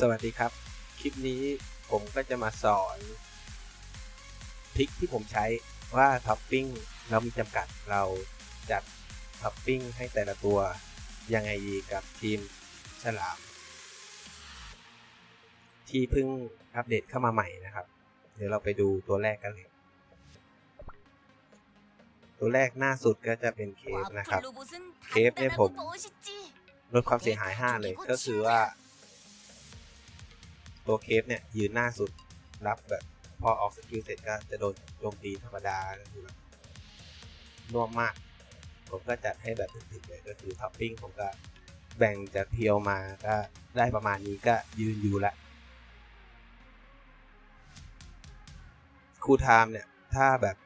สวัสดีครับ คลิปนี้ผมก็จะมาสอนทริคที่ผมใช้ว่าท็อปปิ้งเรามีจำกัดเราจัดท็อปปิ้งให้แต่ละตัว ยังไงดีกับทีมฉลาม ที่เพิ่งอัปเดตเข้ามาใหม่นะครับ เดี๋ยวเราไปดูตัวแรกกันเลย ตัวแรกหน้าสุดก็จะเป็นเคฟนะครับ เคฟเนี่ยผมลดความเสียหาย 5 เลยก็คือว่า ตัวเคฟเนี่ยยืนหน้าสุดรับแบบพอออกสกิลเสร็จก็จะโดนโจมตีธรรมดาก็คือแบบน่วมมาก ผมก็จัดให้แบบถึกๆเลยก็คือท็อปปิ้งผมก็แบ่งจากเพียวมาก็ได้ประมาณนี้ก็ยืนอยู่ละคูไทม์เนี่ย ถ้าแบบ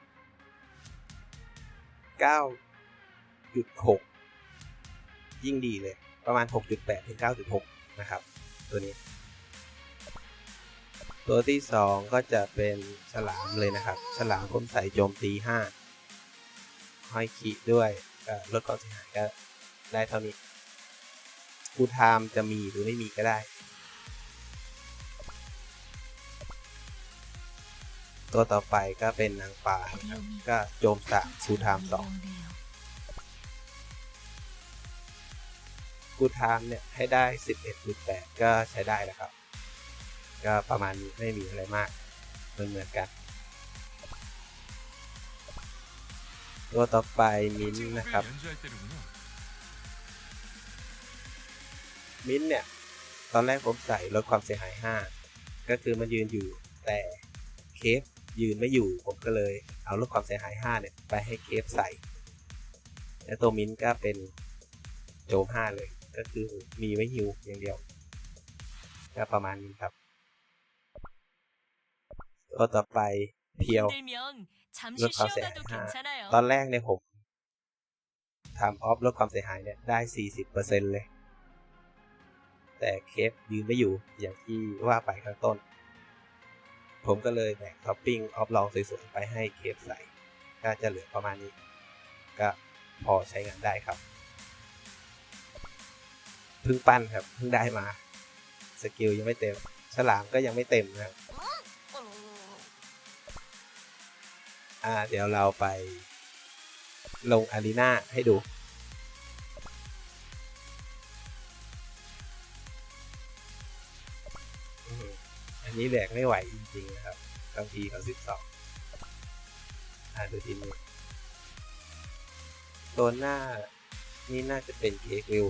9.6 ยิ่งดีเลย ประมาณ 6.8 ถึง 9.6 นะครับ ตัวนี้ ตัวที่ 2 ก็จะเป็นฉลามเลยนะครับ ฉลามผมใส่โจมตี 5 ห้อยขีดด้วยลดความเสียหายก็ได้เท่านี้คูลไทม์จะมีหรือไม่มีก็ได้ ตัวต่อไปก็เป็นนางฟ้าครับก็โจมสามคูลไทม์สองกูดไทม์เนี่ยให้ได้ 11.8 ก็ใช้ได้แล้วครับ ก็ประมาณนี้ไม่มีอะไรมากเหมือนเหมือนกันตัวต่อไปมิ้นนะครับ มิ้นเนี่ย ตอนแรกผมใส่ลดความเสียหาย 5 ก็คือมันยืนอยู่แต่เคฟยืนไม่อยู่ผมก็เลยเอาลดความเสียหาย 5 เนี่ย ไปให้เคฟใส่ และตัวมิ้นก็เป็นโจม 5 เลย ก็คือมีไว้ฮิวอย่างเดียวก็ประมาณนี้ครับ ตัวต่อไปเพียวลดความเสียหายห้าตอนแรกเนี่ยผมทำออฟลดความเสียหายเนี่ยได้ 40%เลย แต่เคฟยืนไม่อยู่อย่างที่ว่าไปข้างต้น ผมก็เลยแบ่งท็อปปิ้งออฟลองสวยๆไปให้เคฟใส่ก็จะเหลือประมาณนี้ ก็พอใช้งานได้ครับเพิ่งปั้นครับเพิ่งได้มา สกิลยังไม่เต็ม ฉลามก็ยังไม่เต็มนะครับ อ่าเดี๋ยวเราไปลงอารีนาให้ดู อันนี้แบกไม่ไหวจริงๆนะครับบางทีเขาสิบสองอ่าดูทีนี้ตัวหน้านี่น่าจะเป็นเค้กวิว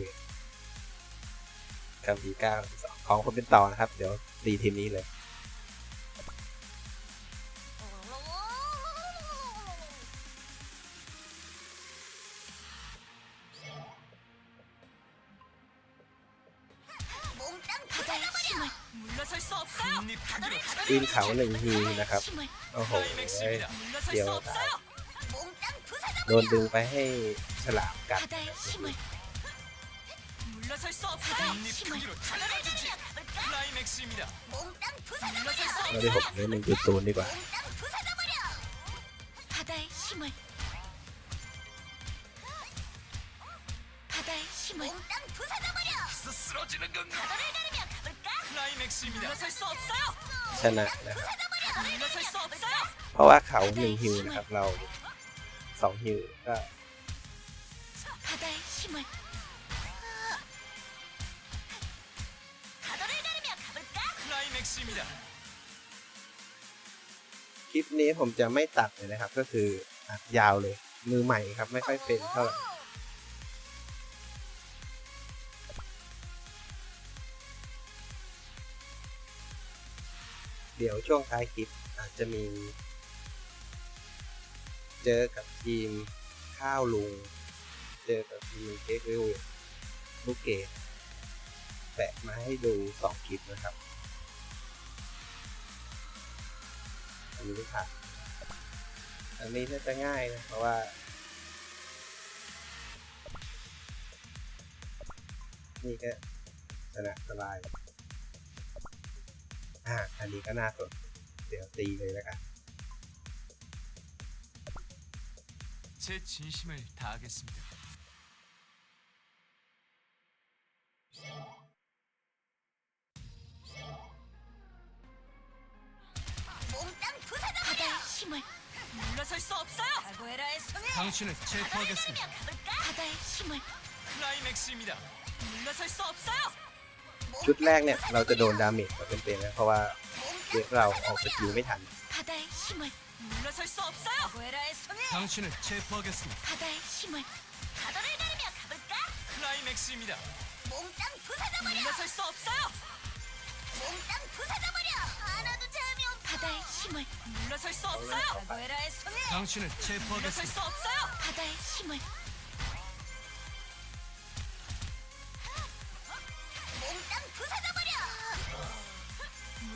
กับพีเก้าสองของคนเป็นต่อนะครับ เดี๋ยวตีทีมนี้เลย ปีนเขาหนึ่งทีนะครับ โอ้โห เดียวตายโดนดึงไปให้ฉลามกัดเราได้หกเลยหนึ่งจุดศูนย์ดีกว่า ชนะนะครับ เพราะว่าเขาหนึ่งฮิวนะครับ เราสองฮิวก็คลิปนี้ผมจะไม่ตัดเลยนะครับ ก็คืออัดยาวเลย มือใหม่ครับ ไม่ค่อยเป็นเท่าไหร่ เดี๋ยวช่วงท้ายคลิปอาจจะมี เจอกับทีมข้าวลุง เจอกับทีมเค้กวิวลูกเกดแปะมาให้ดูสองคลิปนะครับ อันนี้ค่ะ อันนี้น่าจะง่ายนะ เพราะว่า นี่ก็ชนะสบาย อ่าอันนี้ก็น่าสน เดี๋ยวตีเลยแล้วกัน제 진심을 다하겠습니다. 몽땅 부사장이야! 힘을 물러설 수 없어요. 아고에라의 손에 당신을 제압하겠습니다. 바다의 힘을 클라이맥스입니다. 물러설 수 없어요. ชุดแรกเนี่ยเราจะโดนดาเมจมาเป็นๆนะเพราะว่าเด็กเราออกสกิลไม่ทัน 바다의 힘을 물러설 수 없어요. 가고에라의 성에 당신을 체포하겠습니다. 바다의 힘을 바다를 가르며 가볼까? 클라이맥스입니다. 몽땅 부숴져버려. 물러설 수 없어요. 몽땅 부숴져버려. 하나도 재미 없어. 바다의 힘을 물러설 수 없어요. 가고에라의 성에 당신을 물러설 체포하겠습니다. 수 없어요. 바다의 힘을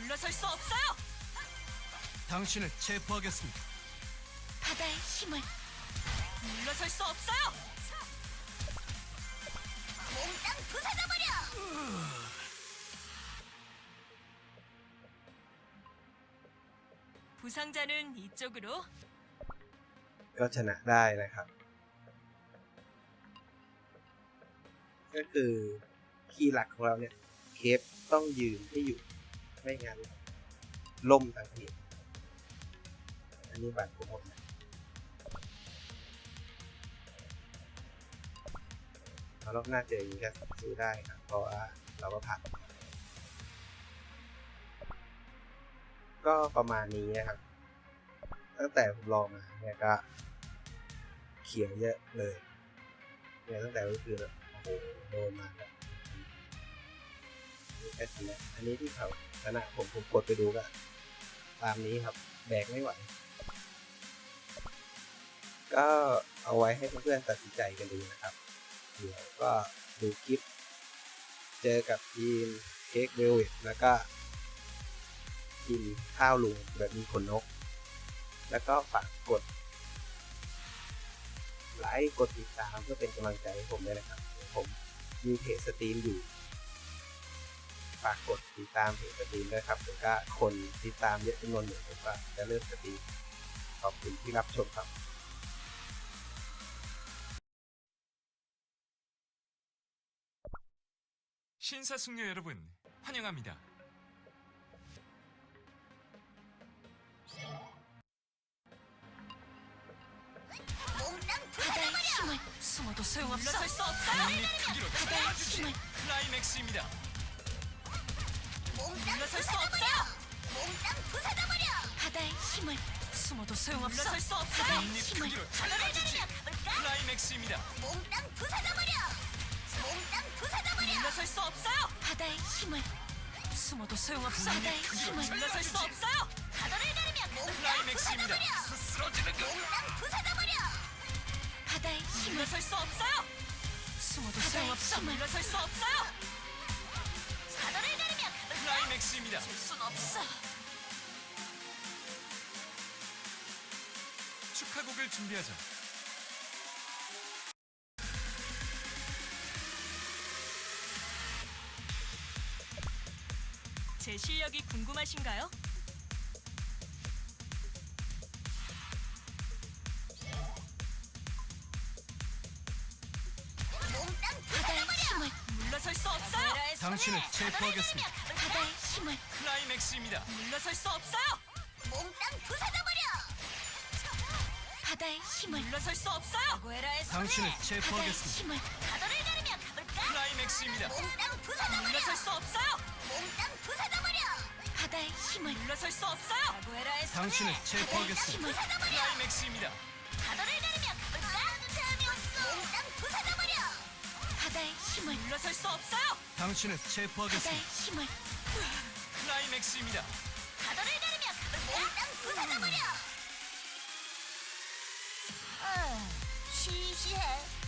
물러설 수 없어요. 당신을 체포하겠습니다. 바다의 힘을 물러설 수 없어요. 몽땅 부숴져버려. 부상자는 이쪽으로 ก็ชนะได้นะครับ ก็คือคีย์หลักของเราเนี่ย เคปต้องยืนให้อยู่ ไม่งั้นล่มทันทีอันนี้บัตรของผมนะเอารอบหน้าเจออย่างนี้ก็สู้อได้ครับเพราะว่าเราก็ผ่านก็ประมาณนี้นะครับ ตั้งแต่ผมลองมาเนี่ยก็ เขียวเยอะเลยเนี่ยตั้งแต่ก็คือแบบโอ้โหโดนมาแบบนี่แค่ชนะอันนี้ที่เขา ชนะผมผมกดไปดูก็ตามนี้ครับ แบกไม่ไหว ก็เอาไว้ให้เพื่อนๆตัดสินใจกันดูนะครับ เดี๋ยวก็ดูคลิป เจอกับทีมเค้กเวลเวตแล้วก็กินข้าวลุงแบบมีขนนก แล้วก็ฝากกด ไลค์ กดติดตามเพื่อเป็นกำลังใจให้ผมด้วยนะครับ ผมมีเพจสตรีมอยู่ ฝากกดติดตามเพจสตรีมด้วยครับแล้วก็คนติดตามเยอะจำนวนหนึ่งผมก็จะเริ่มสตรีมขอบคุณที่รับชมครับ 신사숙녀 여러분, 환영합니다. 바다의 힘을 숨어도 소용없어. 물러설 수 없어요. 국립 크기로 바다의 잘라주지. 힘을 클라이맥스입니다. 물러설 수 없어요. 몽땅 부숴져버려. 바다의 힘을 숨어도 소용없어. 물러설 수 없어요. 바다의 국립 힘을 크기로 잘라주지. 클라이맥스입니다. 몽땅 부숴져버려. 몽땅 부숴져버려. 물러설 수 없어요. 바다의 힘을 숨어도 소용없어. 바다의 힘을 물러설 수 없어요. 바다를 가르며 클라이맥스입니다. 쓰러지는 것. 몽땅 부숴져버려. 바다의 힘을 물러설 수 없어요. 숨어도 소용없어. 물러설 수 없어요. 맥스입니다. 순 없어. 축하곡을 준비하자. 제 실력이 궁금하신가요? 바다의 힘을 물러설 수 없어요. 당신을 체포하겠습니다. 바다의 힘을 클라이맥스입니다. 물러설 수 없어요. 몽땅 부숴져버려. 바다의 힘을 물러설 수 없어요. 당신을 체포하겠습니다. 힘을 바다를 가르며 가볼까? 클라이맥스입니다. 몽땅 부숴져버려. 물러설 수 없어요. 몽땅 부숴져버려. 바다의 힘을 물러설 수 없어요. 당신을 체포하겠습니다. 힘을 클라이맥스입니다. 바다를 가르며 가볼까? 몽땅 부숴져버려. 바다의 힘을 물러설 수 없어요. 당신을 바다의 체포하겠습니다. 힘을 클라이맥스입니다. 바다를 가르며 가볼까? 몽땅 부숴져버려. 아, 시시해.